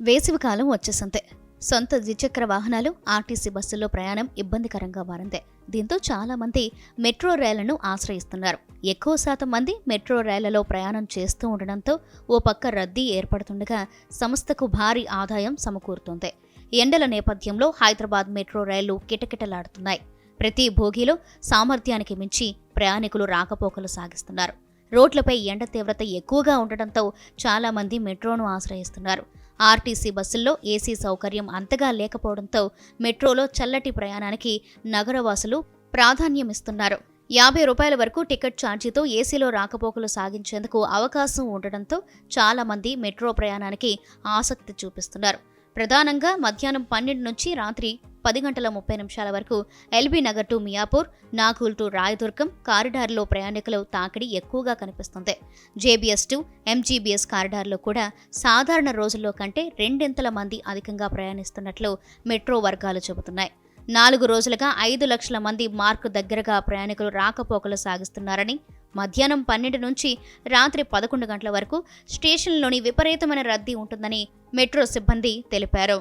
వేసవికాలం వచ్చేసింది సొంత ద్విచక్ర వాహనాలు ఆర్టీసీ బస్సుల్లో ప్రయాణం ఇబ్బందికరంగా మారింది. దీంతో చాలా మంది మెట్రో రైళ్ళను ఆశ్రయిస్తున్నారు. ఎక్కువ శాతం మంది మెట్రో రైళ్ళలో ప్రయాణం చేస్తూ ఉండడంతో ఓ పక్క రద్దీ ఏర్పడుతుండగా సంస్థకు భారీ ఆదాయం సమకూరుతోంది. ఎండల నేపథ్యంలో హైదరాబాద్ మెట్రో రైళ్ళు కిటకిటలాడుతున్నాయి. ప్రతి భోగిలో సామర్థ్యానికి మించి ప్రయాణికులు రాకపోకలు సాగిస్తున్నారు. రోడ్లపై ఎండ తీవ్రత ఎక్కువగా ఉండడంతో చాలామంది మెట్రోను ఆశ్రయిస్తున్నారు. ఆర్టీసీ బస్సుల్లో ఏసీ సౌకర్యం అంతగా లేకపోవడంతో మెట్రోలో చల్లటి ప్రయాణానికి నగరవాసులు ప్రాధాన్యమిస్తున్నారు. యాభై రూపాయల వరకు టికెట్ ఛార్జీతో ఏసీలో రాకపోకలు సాగించేందుకు అవకాశం ఉండడంతో చాలామంది మెట్రో ప్రయాణానికి ఆసక్తి చూపిస్తున్నారు. ప్రధానంగా మధ్యాహ్నం పన్నెండు నుంచి రాత్రి పది గంటల ముప్పై నిమిషాల వరకు LB Nagar to Miyapur Nagole to Rayadurgam కారిడార్లో ప్రయాణికులు తాకిడి ఎక్కువగా కనిపిస్తుంది. జేబీఎస్ టు ఎంజీబీఎస్ కారిడార్లో కూడా సాధారణ రోజుల్లో కంటే రెండింతల మంది అధికంగా ప్రయాణిస్తున్నట్లు మెట్రో వర్గాలు చెబుతున్నాయి. నాలుగు రోజులుగా ఐదు లక్షల మంది మార్కు దగ్గరగా ప్రయాణికులు రాకపోకలు సాగిస్తున్నారని మధ్యాహ్నం పన్నెండు నుంచి రాత్రి పదకొండు గంటల వరకు స్టేషన్లోని విపరీతమైన రద్దీ ఉంటుందని మెట్రో సిబ్బంది తెలిపారు.